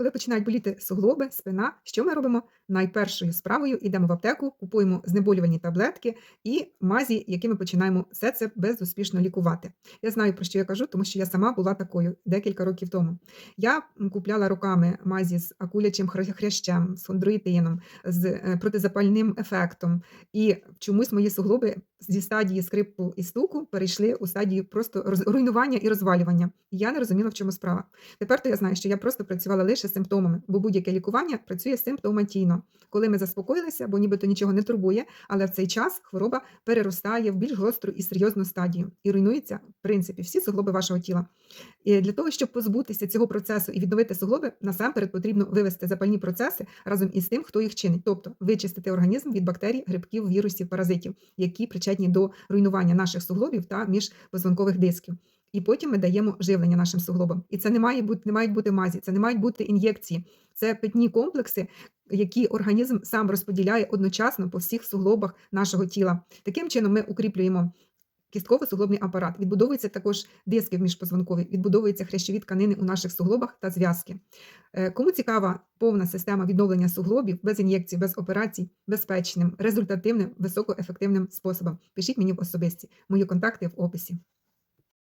Коли починають боліти суглоби, спина, що ми робимо? Найпершою справою йдемо в аптеку, купуємо знеболювальні таблетки і мазі, якими починаємо все це безуспішно лікувати. Я знаю, про що я кажу, тому що я сама була такою декілька років тому. Я купляла роками мазі з акулячим хрящем, з хондроїтином, з е, протизапальним ефектом. І чомусь мої суглоби зі стадії скрипу і стуку перейшли у стадію просто роз- руйнування і розвалювання. Я не розуміла, в чому справа. Тепер то я знаю, що я просто працювала лише симптомами, бо будь-яке лікування працює симптоматійно. Коли ми заспокоїлися, бо нібито нічого не турбує, але в цей час хвороба переростає в більш гостру і серйозну стадію і руйнуються, в принципі, всі суглоби вашого тіла. І для того, щоб позбутися цього процесу і відновити суглоби, насамперед потрібно вивести запальні процеси разом із тим, хто їх чинить, тобто вичистити організм від бактерій, грибків, вірусів, паразитів, які причетні до руйнування наших суглобів та міжпозвонкових дисків. І потім ми даємо живлення нашим суглобам. І це не має бути, не мають бути мазі, це не мають бути ін'єкції. Це питні комплекси, які організм сам розподіляє одночасно по всіх суглобах нашого тіла. Таким чином ми укріплюємо кістково-суглобний апарат. Відбудовуються також диски міжпозвонкові, відбудовуються хрящові тканини у наших суглобах та зв'язки. Е, Кому цікава повна система відновлення суглобів без ін'єкцій, без операцій, безпечним, результативним, високоефективним способом, пишіть мені в особисті. Мої контакти в описі.